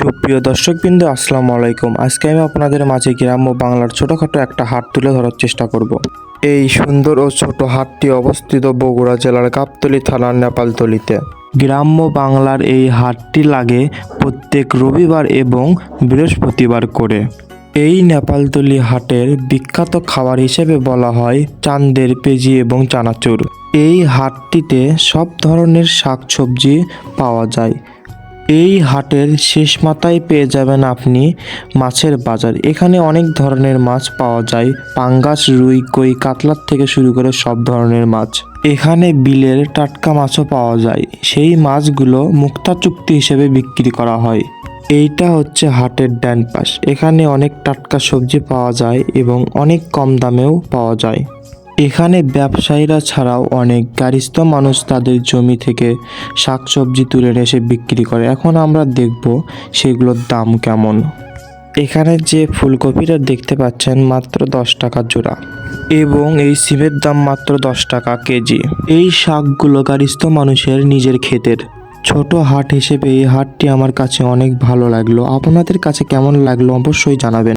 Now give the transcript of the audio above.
সুপ্রিয় দর্শকবৃন্দ, আসসালামু আলাইকুম। আজকে আমি আপনাদের মাঝে গ্রাম্য বাংলার ছোটোখাটো একটা হাট তুলে ধরার চেষ্টা করব। এই সুন্দর ও ছোট হাটটি অবস্থিত বগুড়া জেলার গাবতলী থানার নেপালতলিতে। গ্রাম্য বাংলার এই হাটটি লাগে প্রত্যেক রবিবার এবং বৃহস্পতিবার করে। এই নেপালতলি হাটের বিখ্যাত খাবার হিসেবে বলা হয় চান্দের পেজি এবং চানাচুর। এই হাটটিতে সব ধরনের শাকসবজি পাওয়া যায়। এই হাটের শেষ মাথায় পেয়ে যাবেন আপনি মাছের বাজার। এখানে অনেক ধরনের মাছ পাওয়া যায়। পাঙ্গাস, রুই, কই কাতলার থেকে শুরু করে সব ধরনের মাছ। এখানে বিলের টাটকা মাছও পাওয়া যায়। সেই মাছগুলো মুক্তা চুক্তি হিসেবে বিক্রি করা হয়। এইটা হচ্ছে হাটের ডান পাশ। এখানে অনেক টাটকা সবজি পাওয়া যায় এবং অনেক কম দামেও পাওয়া যায়। এখানে ব্যবসায়ীরা ছাড়াও অনেক গারিস্থ মানুষ তাদের জমি থেকে শাকসবজি তুলে এসে বিক্রি করে। এখন আমরা দেখব সেগুলোর দাম কেমন। এখানে যে ফুলকপিটা দেখতে পাচ্ছেন মাত্র দশ টাকা জোড়া এবং এই সিমের দাম মাত্র দশ টাকা কেজি। এই শাকগুলো গারিস্থ মানুষের নিজের ক্ষেতের। ছোট হাট হিসেবে এই হাটটি আমার কাছে অনেক ভালো লাগল। আপনাদের কাছে কেমন লাগল অবশ্যই জানাবেন।